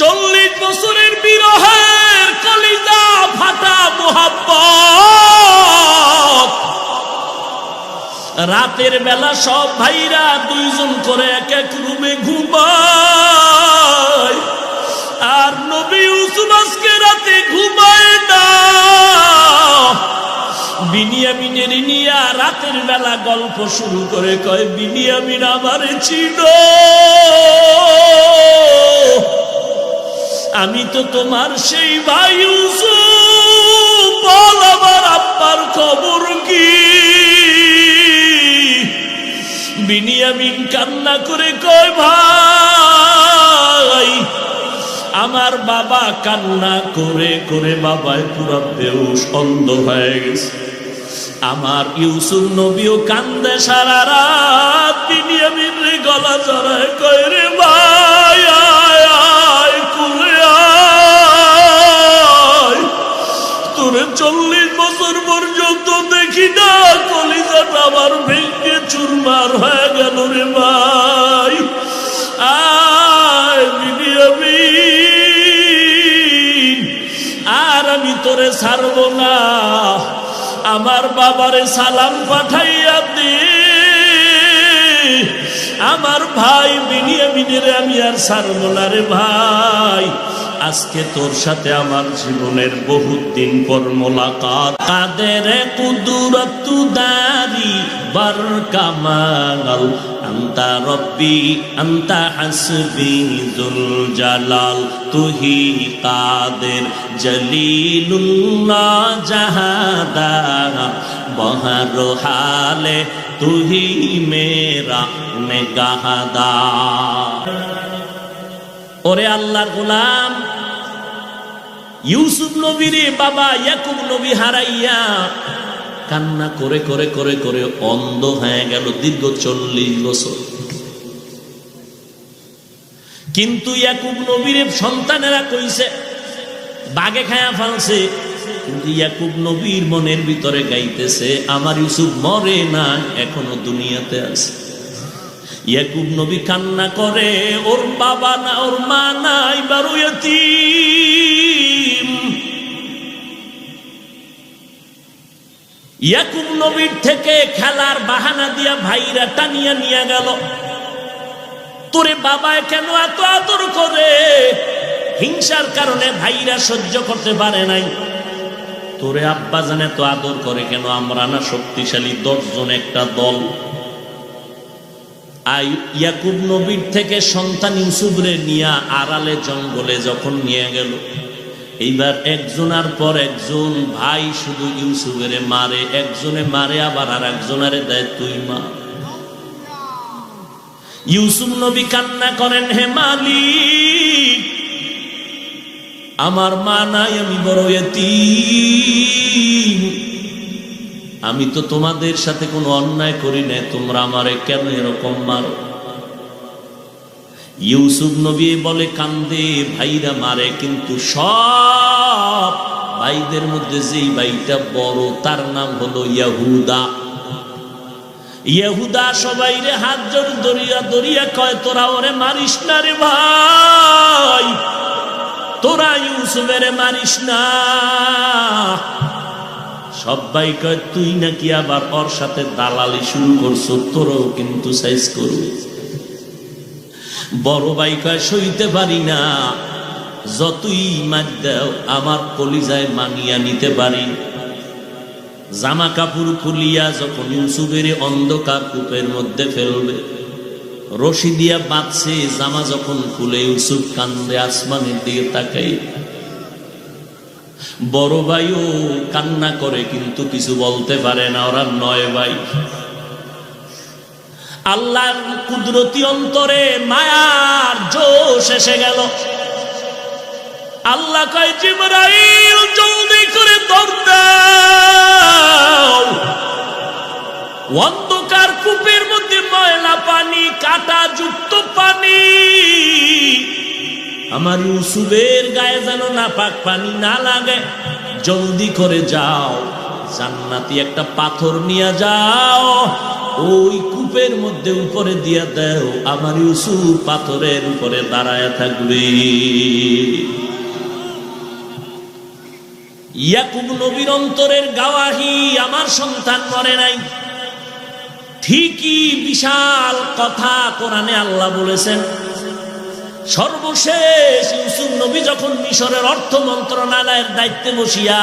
চল্লিশ বছরের বিরহের কলিজা ফাটা মোহাব্বত। রাতের বেলা সব ভাইরা দুইজন করে এক এক রুমে ঘুমায়। আর নবী আজকে রাতে ঘুমায় না। বিনিয়ামিনের নিয়া রাতের বেলা গল্প শুরু করে কয়, বিনিয়ামিন আমারে ছিল আমি তো তোমার সেই ভাই বল আমার আব্বার খবর কি? বিনিয়ামিন কান্না করে কয়, ভাই, আমার বাবা কান্না করে করে বাবায় পুরো বেউস অন্ধ হয়ে গেছে। আমার ইউসুফ নবীও কান্দে সারা রাত। বিনিয়ামিন রে গলা জড়ায় কয়, রে ভাই তোরে চল্লিশ বছর পর্যন্ত দেখি না, কলিজাটা আমার ভেঙে চুরমার হয়ে গেল রে ভাই। আর আমি তোরে ছাড়বো না। আমার বাবারে সালাম পাঠাইয়া দে। আমার ভাই বিনিয়ামিনের আমি আর ছাড়বো না রে ভাই। আজকে তোর সাথে আমার জীবনের বহুত দিন পর মোলাকাত। কাদের কুদুরত দারি বার কামাল আন্তা রব্বি, আন্তা হাসবি জুল জালাল, তুহি কাদের জলিলুল্লাহ জাহাদা বহর হালে তুহি মেরা নেগাহাদা ওরে আল্লাহর গোলাম ইউসুফ নবীরে বাবা ইয়াকুব নবী হারাইয়া কান্না করে করে করে করে অন্ধ হয়ে গেল দীর্ঘ চল্লিশ বছর। কিন্তু ইয়াকুব নবীর সন্তানেরা কইছে, বাগে খায়া ফালছে। কিন্তু ইয়াকুব নবীর মনের ভিতরে গাইতেছে, আমার ইউসুফ মরে না এখনও দুনিয়াতে আছে। ইয়াকুব নবী কান্না করে, ওর বাবা না, ওর মা নাই, বারো ইয়াকুব নবীর থেকে খেলার বাহানা দিয়া ভাইরা টানিয়া নিয়ে গেল। তোরে বাবায় কেন এত আদর করে? হিংসার কারণে ভাইরা সহ্য করতে পারে নাই। তোরে আব্বা জানে তো আদর করে কেন? আমরা না শক্তিশালী দশজন একটা দল। আই ইয়াকুব নবীর থেকে সন্তান ইউসুফরে নিয়া আড়ালে জঙ্গলে যখন নিয়ে গেল। এইবার একজনার পর একজন, ভাই শুধু ইউসুফেরে মারে, একজনে মারে, আবার আর একজনারে দেয় তুই মা। ইউসুফ নবী কান্না করেন, হে মালিক, আমার মা নাই, আমি বড় এতিম। আমি তো তোমাদের সাথে কোনো অন্যায় করি না তোমরা আমারে কেন এরকম মারো? ইউসুফ নবী বলে কান্দে, ভাইরা মারে, কিন্তু সব ভাইদের মধ্যে যেই ভাইটা বড়, তার নাম হলো ইয়াহুদা। ইয়াহুদা সবাই রে হাত জোর দরিয়া দরিয়া কয়, তোরা ওরে মারিস না রে ভাই? তোরা ইউসুফের মারিস না? সবাই কয়, তুই নাকি আবার ওর সাথে দালালি শুরু করছ? তোরও কিন্তু সাইজ করু বড় ভাই কয় সইতে পারি না। যতই মার দাও, আমার কলিজায় মানিয়া নিতে পারি। জামা কাপড় খুলিয়া যখন ইউসুফের অন্ধকার কূপের মধ্যে ফেলবে, রশি দিয়া বাঁধছে, জামা যখন খুলে ইউসুফ কান্দে আসমানের দিকে তাকাই। বড় ভাইও কান্না করে, কিন্তু কিছু বলতে পারে না। ওরা নয় ভাই। আল্লাহর কুদরতি অন্তরে মায়ার জোশ এসে গেল। আল্লাহ জলদি করে অন্ধকার কূপের মধ্যে ময়লা পানি, কাটা যুক্ত পানি। আমার ইউসুফের গায়ে যেন না পাক পানি না লাগে। জলদি করে যাও, জান্নাতি একটা পাথর নিয়ে যাও। ওই কূপের মধ্যে উপরে দিয়া দেও, আমার ইউসুফ পাথরের উপরে দাঁড়ায় থাকবে। ইয়াকুব নবীর অন্তরের গাওয়াহি আমার সন্তান মরে নাই। ঠিকই বিশাল কথা কোরআনে আল্লাহ বলেছেন, সর্বশেষ ইউসুফ নবী যখন মিশরের অর্থ মন্ত্রণালয়ের দায়িত্বে বসিয়া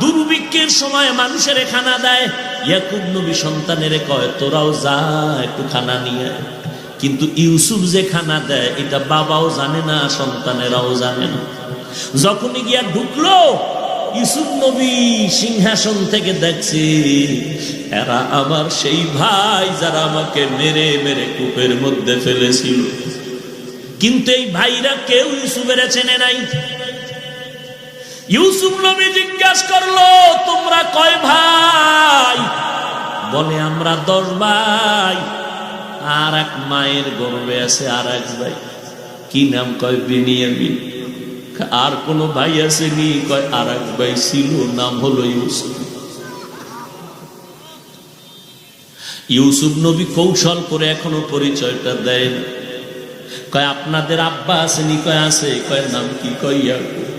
দুর্ভিক্ষের সময় মানুষের খানা দেয়। ইয়াকুব নবী সন্তানের কয়, তোরাও যা, একটু খানা নিয়ে কিন্তু ইউসুফ যে খানা দেয়, এটা বাবাও জানে না, সন্তানেরাও জানে না। যখনই গিয়া ঢুকলো, ইউসুফ নবী সিংহাসন থেকে দেখছে, এরা আমার সেই ভাই যারা আমাকে মেরে মেরে কূপের মধ্যে ফেলেছিল। কিন্তু এই ভাইরা কেউ ইউসুফের চেনে নাই। ইউসুফ নবী জিজ্ঞাসা করল, তোমরা কয় ভাই? বলে, আমরা দশ ভাই। আর এক মায়ের গর্বে আছে আর এক ভাই। কি নাম কয়? বিনিয়ামিন। আর কোন ভাই আছে নি? কয়, আর এক ভাই ছিল, নাম হলো ইউসুফ। ইউসুফ নবী কৌশল করে এখনও পরিচয়টা দেয় না। কয়, আপনাদের আব্বা আসেনি কয়, আছে। কয়, নাম কি কয় ইয়াকুব?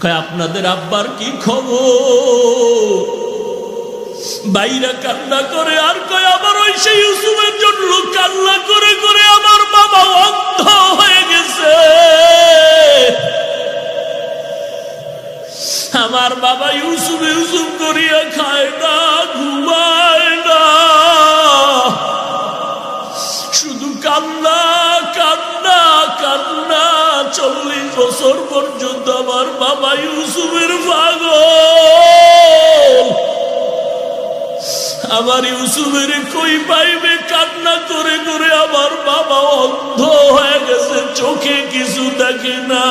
কয়, আপনাদের আব্বার কি খবর? বাইরা কান্না করে, আর কয় আমার ওই সেই ইউসুফের জন্য কান্না করে করে আমার বাবা অন্ধ হয়ে গেছে। আমার বাবা ইউসুফ ইউসুফ করিয়া খায় না, ঘুমায় না। শুধু কান্না কান্না কান্না, চল্লিশ বছর পর্যন্ত আমার বাবা ইউসুফের পাগল। আমার ইউসুফের কই পাইবে? কান্না করে করে আমার বাবা অন্ধ হয়ে গেছে, চোখে কিছু দেখে না।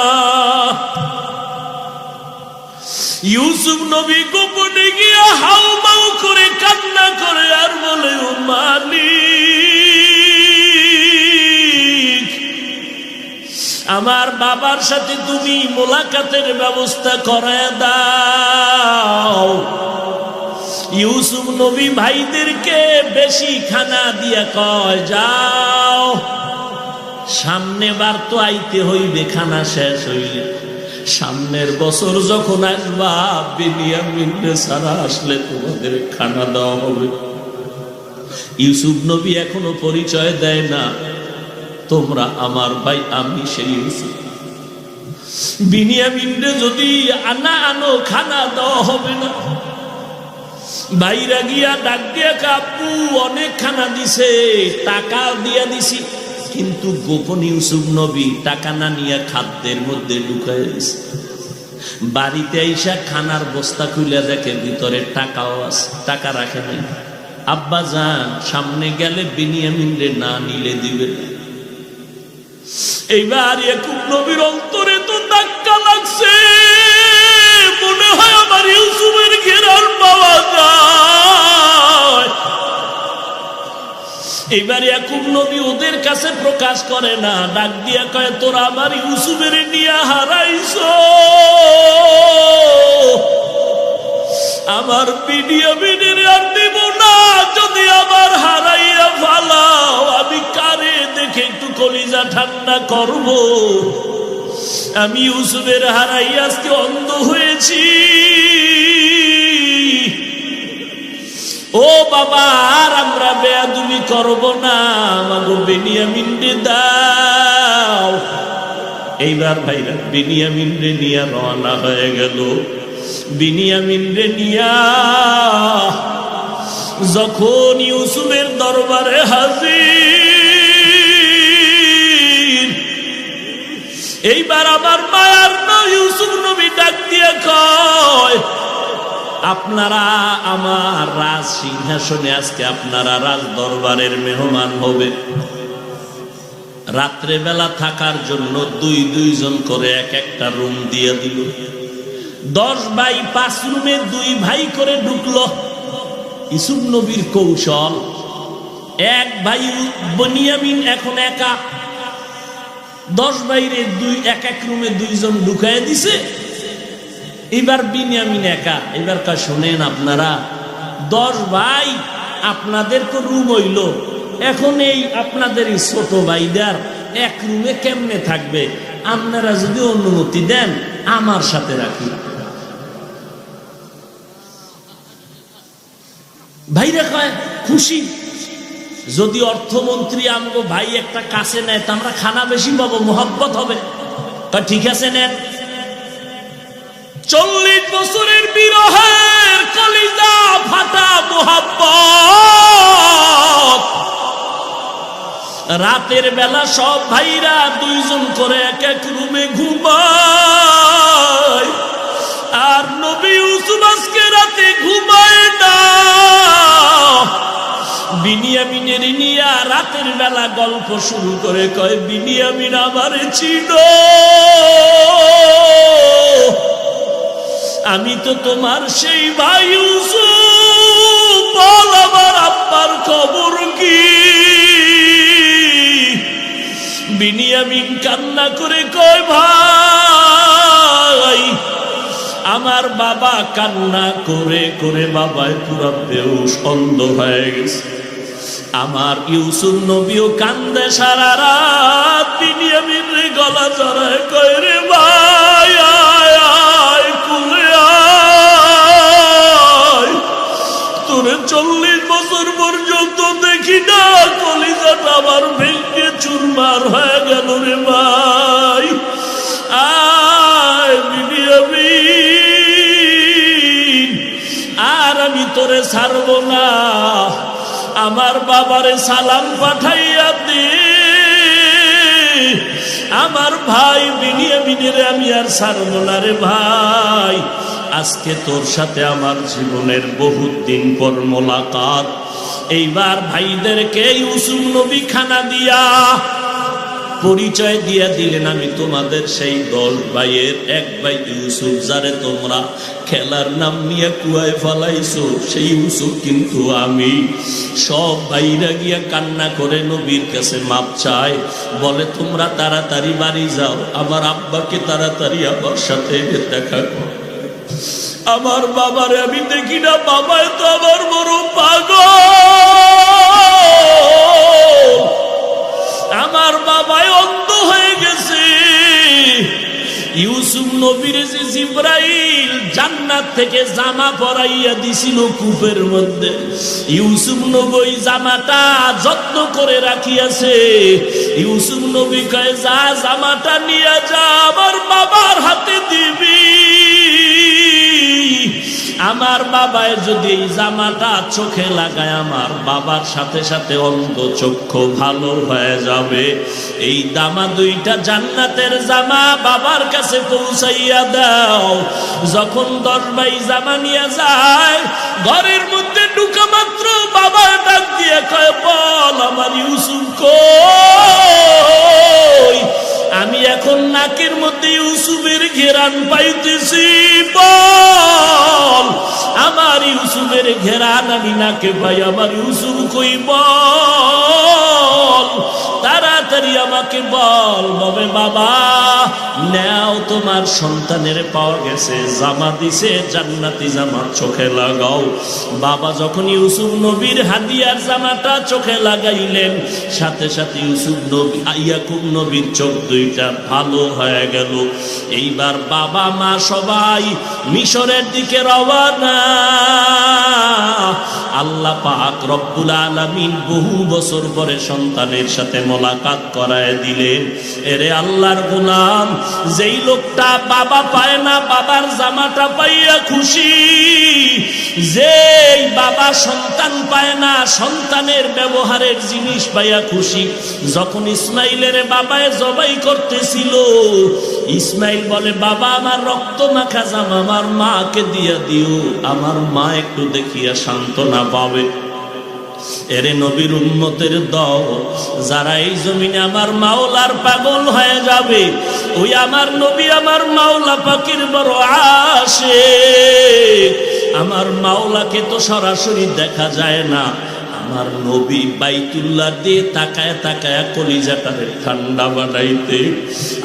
ইউসুফ নবী গোপনে গিয়া হাউ করে কান্না করে আর বলে, ও মালিক আমার বাবার সাথে তুমি মোলাকাতের ব্যবস্থা করে দাও। ইউসুফ নবী ভাইদেরকে বেশি খানা দিয়া কয়, যাও সামনে বার তো আইতে হইবে, খানা শেষ হইলে। সামনের বছর যখন আসবা বিনিয়ামিনে সারা আসলে তোমাদের খানা দেওয়া হবে। ইউসুফ নবী এখনও পরিচয় দেয় না। তোমরা আমার ভাই, আমি সেই বিনিয়ামিনে যদি আনা আনো, খানা দেওয়া হবে না। বাইরা গিয়া ডাক দিয়া কাপু অনেক খানা দিছে, টাকা দিয়া দিছি। কিন্তু গোপন ইউসুফ নবী টাকা না নিয়ে খাদ্যের মধ্যে দিছে বাড়িতে আইসা খানার বস্তা খুলে দেখে ভিতরে টাকাও আছে, টাকা রাখে নাই। আব্বা যান, সামনে গেলে বিনিয়ামিন রে না নিলে দিবে না। এইবার একুব নবীর অন্তরে তো ধাক্কা লাগছে। মনে হয় আমার ইউসুফের ঘেরার পাওয়া যায়। এবার ইয়াকুব নবী ওদের কাছে প্রকাশ করে না, ডাক দিয়া কয়, তোরা আমার ইউসুফের নিয়ে হারাইছ। আমার বিনিয়ামিনের আর দিব না, যদি আমার হারাইয়া ফালাও আমি কারে দেখে একটু কলিজা ঠান্ডা করব। আমি ইউসুফের হারাই, আজকে অন্ধ হয়েছি। ও বাবা, আর আমরা বেয়াদুমি করব না, আমাগো বেনিয়ামিনরে দাও। এইবার ভাইরা বিনিয়ামিন রে নিয়া রওনা হয়ে গেল। বিনিয়ামিন রে নিয়া যখন ইউসুফের দরবারে হাজির, এইবার আমার মায়ার না ইউসুফ নবী ডাক দিয়ে কয়, আপনারা আমার রাজ সিংহাসনে আজকে আপনারা রাজ দরবারের মেহমান হবে। রাত্রে বেলা থাকার জন্য দুই দুইজন করে এক একটা রুম দিয়ে দিল। দশ ভাই পাঁচ রুমে দুই ভাই করে ঢুকলো। ইসুফ নবীর কৌশল। এক ভাই বনিয়ামিন এখন একা। দশ বাইরে দুই, এক এক রুমে দুইজন ঢুকায় দিছে। এবার বিনিয়ামিন একা। এবার কা শোনেন আপনারা, দশ ভাই আপনাদের তো রুম হইল। এখন এই আপনাদের এই ছোট ভাইদার এক রুমে কেমনে থাকবে? আপনারা যদি অনুমতি দেন, আমার সাথে রাখি। ভাইরা কয়, খুশি। যদি অর্থমন্ত্রী আমগো ভাই একটা কাছে নেয়, তা আমরা খানা বেশি পাবো, মোহাব্বত হবে। তা ঠিক আছে নেন। চল্লিশ বছরের বিরহের কলিজা ফাটা মোহাব্বত। রাতের বেলা সব ভাইরা দুইজন করে এক এক রুমে ঘুমায়। আর নবী আজকে রাতে ঘুমায় না। বিনিয়ামিনের নিয়া রাতের বেলা গল্প শুরু করে কয়, বিনিয়ামিন আমার ছিল। আমি তো তোমার সেই ইউসুফ, বল আমার আব্বার খবর কি? বিনিয়ামিন কান্না করে কয়, ভাই আমার বাবা কান্না করে করে বাবায় পুরা বেউস অন্ধ হয়ে গেছে। আমার ইউসুফ নবীও কান্দে সারা রাত, তিনি রে বাবারে সালাম পাঠাইয়া দি। আমার ভাই বিনিয়ে বিনিয়ে আমি আর না রে ভাই। আজকে তোর সাথে আমার জীবনের বহুত দিন পর মোলাকাত। এইবার ভাইদেরকে ইউসুফ নবী খানা দিয়া পরিচয় দিয়া দিলেন আমি তোমাদের সেই দল ভাইয়ের এক ভাই ইউসুফ, যারে তোমরা খেলার নাম নিয়ে কুয়ায় ফালাইছো, সেই ইউসুফ কিন্তু আমি। সব ভাইরা গিয়া কান্না করে নবীর কাছে মাপ চায়, বলে, তোমরা তাড়াতাড়ি বাড়ি যাও, আমার আব্বাকে তাড়াতাড়ি আমার সাথে দেখা করো। আমার বাবারে আমি দেখি না, বাবায় তো আমার নবীর জিব্রাইল জান্নাত থেকে জামা পরাইয়া দিছিল কূপের মধ্যে। ইউসুফ নবী জামাটা যত্ন করে রাখিয়াছে। ইউসুফ নবী কয়, যা জামাটা নিয়ে যা, আমার বাবার হাতে দিবি। আমার বাবায় যদি এই জামাটা চোখে লাগায়, আমার বাবার সাথে সাথে অন্ধ চক্ষু ভালো হয়ে যাবে। এই দামা দুইটা জান্নাতের জামা বাবার কাছে পৌঁছাইয়া দাও। যখন দশ ভাই জামা নিয়ে যায়, ঘরের মধ্যে ঢুকা মাত্র বাবা ডাক দিয়ে কয়, বল আমার ইউসুফ কই? আমি এখন নাকের মধ্যে ইউসুফের ঘেরান পাইতেছি। বল, আমার ইউসুফের ঘেরান আমি নাকে পাই, আমার ইউসুফ কই বল? তাড়াতাড়ি আমাকে বল, ববে বাবা। নেও, তোমার সন্তানের পাওয়া গেছে। জামা দিছে, জান্নাতি জামা চোখে লাগাও। বাবা যখন ইউসুফ নবীর হাদিয়ার জামাটা চোখে লাগাইলেন, সাথে সাথে ইউসুফ নবী, ইয়াকুব নবীর চোখ দুইটা ভালো হয়ে গেল। এইবার বাবা, মা সবাই মিশরের দিকে রওয়ানা আল্লাহ পাক রব্বুল আলামিন বহু বছর পরে সন্তানের সাথে মোলাকাত করায় দিলেন। এরে আল্লাহর গোলাম যেই লোকটা বাবা পায় না, বাবার জামাটা পাইয়া খুশি। যেই বাবা সন্তান পায় না, সন্তানের ব্যবহারের জিনিস পাইয়া খুশি। যখন ইসমাইলের বাবায় জবাই করতেছিল, ইসমাইল বলে, বাবা, আমার রক্ত মাখা জামা, আমার মাকে দিয়া দিও। আমার মা একটু দেখিয়া সান্ত্বনা পাবে। এরে নবীর উন্মতের দল, যারা এই জমিনে আমার মাওলার পাগল হয়ে যাবে, ওই আমার নবী আমার মাওলা পাখির বড় আসে আমার মাওলাকে তো সরাসরি দেখা যায় না, আমার নবী বাইতুল্লাহ দিয়ে তাকায় তাকায় কলিজাটারে ঠান্ডা বানাইতে।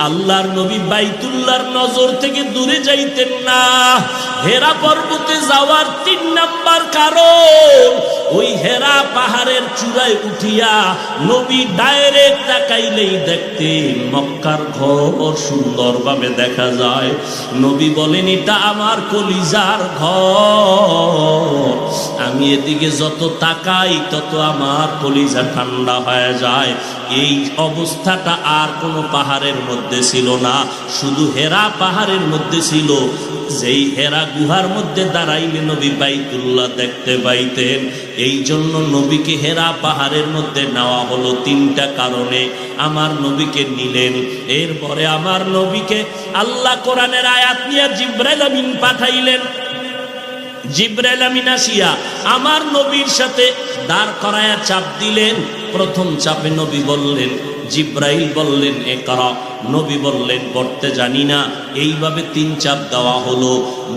আল্লাহর নবী বাইতুল্লাহর নজর থেকে দূরে যাইতেন না, হেরা পর্বতে যাওয়ার তিন নাম্বার কারণ ওই হেরা পাহাড়ের চূড়ায় উঠিয়া নবী ডাইরেক্ট তাকাইলেই দেখতে মক্কার ঘর সুন্দরভাবে দেখা যায়। নবী বলেন, এটা আমার কলিজার ঘর। আমি এদিকে যত তাকাই, তত আমার কলিজা ঠান্ডা হয়ে যায়। এই অবস্থাটা আর কোনো পাহাড়ের মধ্যে ছিল না। শুধু হেরা পাহাড়ের মধ্যে ছিল। যেই হেরা গুহার মধ্যে দাঁড়াইলে নবী বাইতুল্লাহ দেখতে পাইতেন। এই জন্য নবীকে হেরা পাহাড়ের মধ্যে নেওয়া হলো তিনটা কারণে। আমার নবীকে নিলেন, এরপরে আমার নবীকে আল্লাহ কোরআনের আয়াত নিয়ে জিব্রাইল আমিন পাঠাইলেন। জিব্রাইল আমিন আসিয়া আমার নবীর সাথে দাঁড় করায়া চাপ দিলেন। প্রথম চাপে নবী বললেন, জিব্রাইল বললেন এ করা নবী বললেন পড়তে জানি না, এইভাবে তিন চাপ দেওয়া হলো।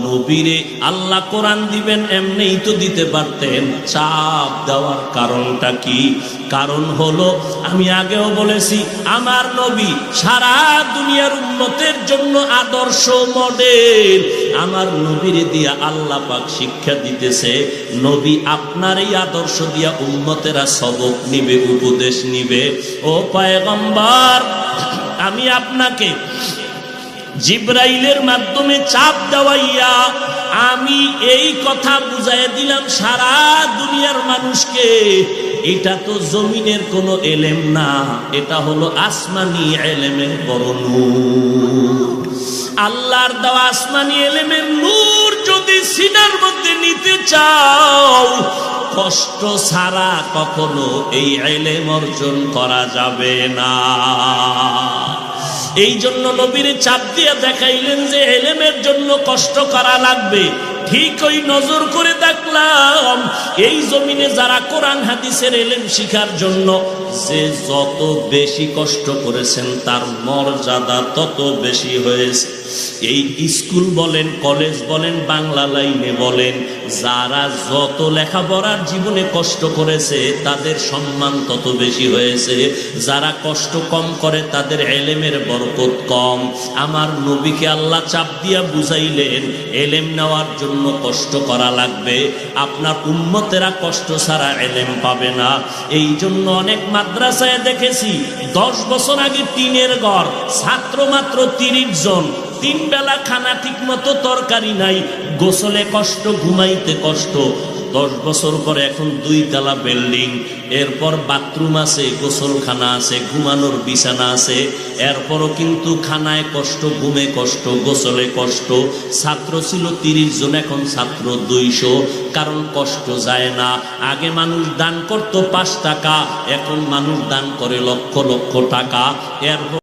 নবীরে আল্লাহ কোরআন দিবেন, এমনিই তো দিতে পারতেন। চাপ দেওয়ার কারণটা কি? কারণ হলো, আমি আগেও বলেছি, আমার নবী সারা দুনিয়ার উন্নতের জন্য আদর্শ মডেল। আমার নবীরে দিয়া আল্লাহ পাক শিক্ষা দিতেছে, নবী আপনার এই আদর্শ দিয়া উন্নতেরা সবক নিবে, উপদেশ নিবে। ও পায়গম্বর আমি আপনাকে জিব্রাইলের মাধ্যমে চাপ দেওয়াইয়া আমি এই কথা বুঝাইয়া দিলাম সারা দুনিয়ার মানুষকে। এটা তো জমিনের কোনো এলেম না, এটা হলো আসমানি এলেমের বড় নূর। আল্লাহর দেওয়া আসমানি এলেমের নূর যদি সিনার মধ্যে নিতে চাও, কষ্ট ছাড়া কখনো এই এলেম অর্জন করা যাবে না। এই জন্য নবীর চাপ দিয়ে দেখাইলেন যে এলেমের জন্য কষ্ট করা লাগবে। ঠিক ওই নজর করে দেখলাম এই জমিনে যারা কোরআন হাদিসের এলেম শিখার জন্য যে যত বেশি কষ্ট করেছেন, তার মর্যাদা তত বেশি হয়েছে। এই স্কুল বলেন, কলেজ বলেন, বাংলা লাইনে বলেন, যারা যত লেখাপড়ার জীবনে কষ্ট করেছে, তাদের সম্মান তত বেশি হয়েছে। যারা কষ্ট কম করে, তাদের এলেমের বরকত কম। আমার নবীকে আল্লাহ চাপ দিয়া বুঝাইলেন, এলেম নেওয়ার জন্য কষ্ট করা লাগবে। আপনার উম্মতেরা কষ্ট ছাড়া এলেম পাবে না। এই জন্য অনেক মাদ্রাসায় দেখেছি, দশ বছর আগে টিনের ঘর ছাত্র মাত্র তিরিশ জন তিন বেলা খানা ঠিক মতো তরকারি নাই, গোসলে কষ্ট, ঘুমাইতে কষ্ট। দশ বছর পরে এখন দুই তালা বিল্ডিং, এরপর বাথরুম আছে, গোসলখানা আছে, ঘুমানোর বিছানা আছে। এরপরও কিন্তু খানায় কষ্ট, ঘুমে কষ্ট, গোসলে কষ্ট। ছাত্র ছিল তিরিশ জন, এখন ছাত্র দুইশো। কারণ কষ্ট যায় না। আগে মানুষ দান করত পাঁচ টাকা, এখন মানুষ দান করে লক্ষ লক্ষ টাকা। এরপর